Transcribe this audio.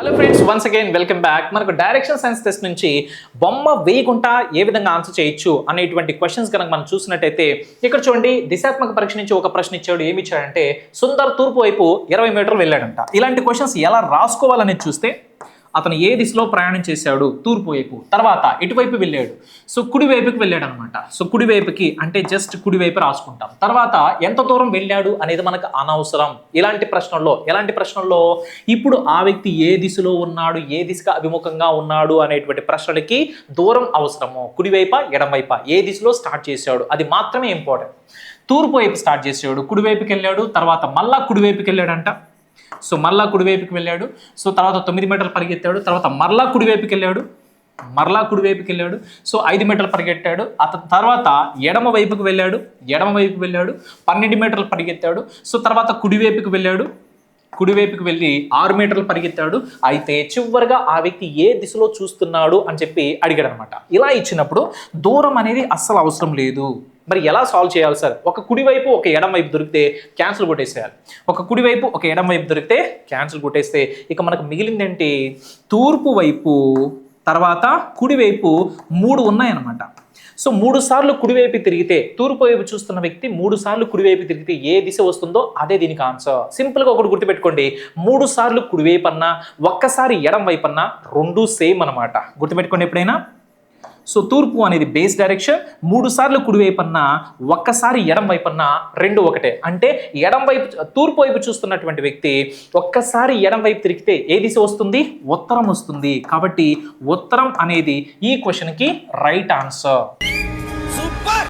Hello friends once again welcome back మనకు direction science test నుంచి బొమ్మ వేయకుండా ఏ విధంగా ఆన్సర్ చేయొచ్చు అనేటువంటి క్వశ్చన్స్ కనుక మనం చూసినట్టయితే ఇక్కడ చూడండి దిశాత్మక పరీక్ష నుంచి ఒక ప్రశ్న ఇచ్చాడు ఏమి ఇచ్చాడంటే సుందర్ తూర్పు వైపు ఇరవై మీటర్లు వెళ్ళాడంట. ఇలాంటి క్వశ్చన్స్ ఎలా రాసుకోవాలనేది చూస్తే అతను ఏ దిశలో ప్రయాణం చేశాడు? తూర్పు వైపు. తర్వాత ఇటువైపు వెళ్ళాడు. సో కుడి వైపుకి వెళ్ళాడు అనమాట సో కుడి వైపుకి అంటే జస్ట్ కుడి వైపు రాసుకుంటాం. తర్వాత ఎంత దూరం వెళ్ళాడు అనేది మనకు అనవసరం. ఇలాంటి ప్రశ్నల్లో ఎలాంటి ప్రశ్నల్లో ఇప్పుడు ఆ వ్యక్తి ఏ దిశలో ఉన్నాడు? ఏ దిశగా అభిముఖంగా ఉన్నాడు? అనేటువంటి ప్రశ్నలకి దూరం అవసరము. కుడివైప ఎడమవైప ఏ దిశలో స్టార్ట్ చేశాడు? అది మాత్రమే ఇంపార్టెంట్. తూర్పు వైపు స్టార్ట్ చేసాడు కుడివైపుకి వెళ్ళాడు. తర్వాత మళ్ళా కుడివైపుకి వెళ్ళాడంట. సో మరలా కుడివైపుకి వెళ్ళాడు. సో తర్వాత తొమ్మిది మీటర్లు పరిగెత్తాడు. తర్వాత మరలా కుడివైపుకి వెళ్ళాడు. మరలా కుడివైపుకి వెళ్ళాడు. సో ఐదు మీటర్లు పరిగెత్తాడు అతని తర్వాత ఎడమ వైపుకి వెళ్ళాడు. ఎడమ వైపుకి వెళ్ళాడు. పన్నెండు మీటర్లు పరిగెత్తాడు. సో తర్వాత కుడివైపుకి వెళ్ళాడు. కుడివైపుకి వెళ్ళి ఆరు మీటర్లు పరిగెత్తాడు. అయితే చివరిగా ఆ వ్యక్తి ఏ దిశలో చూస్తున్నాడు అని చెప్పి అడిగాడు అనమాట ఇలా ఇచ్చినప్పుడు దూరం అనేది అస్సలు అవసరం లేదు. మరి ఎలా సాల్వ్ చేయాలి సార్? ఒక కుడివైపు ఒక ఎడం వైపు దొరికితే క్యాన్సిల్ కొట్టేసేయాలి. ఒక కుడివైపు ఒక ఎడం వైపు దొరికితే క్యాన్సిల్ కొట్టేస్తే ఇక మనకు మిగిలిందేంటి? తూర్పు వైపు తర్వాత కుడివైపు మూడు ఉన్నాయన్నమాట. సో మూడు సార్లు కుడివైపు తిరిగితే తూర్పు వైపు చూస్తున్న వ్యక్తి మూడు సార్లు కుడివైపు తిరిగితే ఏ దిశ వస్తుందో అదే దీనికి ఆన్సర్ సింపుల్గా ఒకటి గుర్తుపెట్టుకోండి. మూడు సార్లు కుడివైపు అన్నా ఒక్కసారి ఎడం వైపు అన్నా రెండు సేమ్ అనమాట గుర్తుపెట్టుకోండి ఎప్పుడైనా? సో తూర్పు అనేది బేస్ డైరెక్షన్ మూడు సార్లు కుడివైపు ఒక్కసారి ఎడం వైపున్న రెండు ఒకటే. అంటే ఎడం వైపు తూర్పు వైపు చూస్తున్నటువంటి వ్యక్తి ఒక్కసారి ఎడం వైపు తిరిగితే ఏ దిశ వస్తుంది? ఉత్తరం వస్తుంది. కాబట్టి ఉత్తరం అనేది ఈ క్వశ్చన్కి రైట్ ఆన్సర్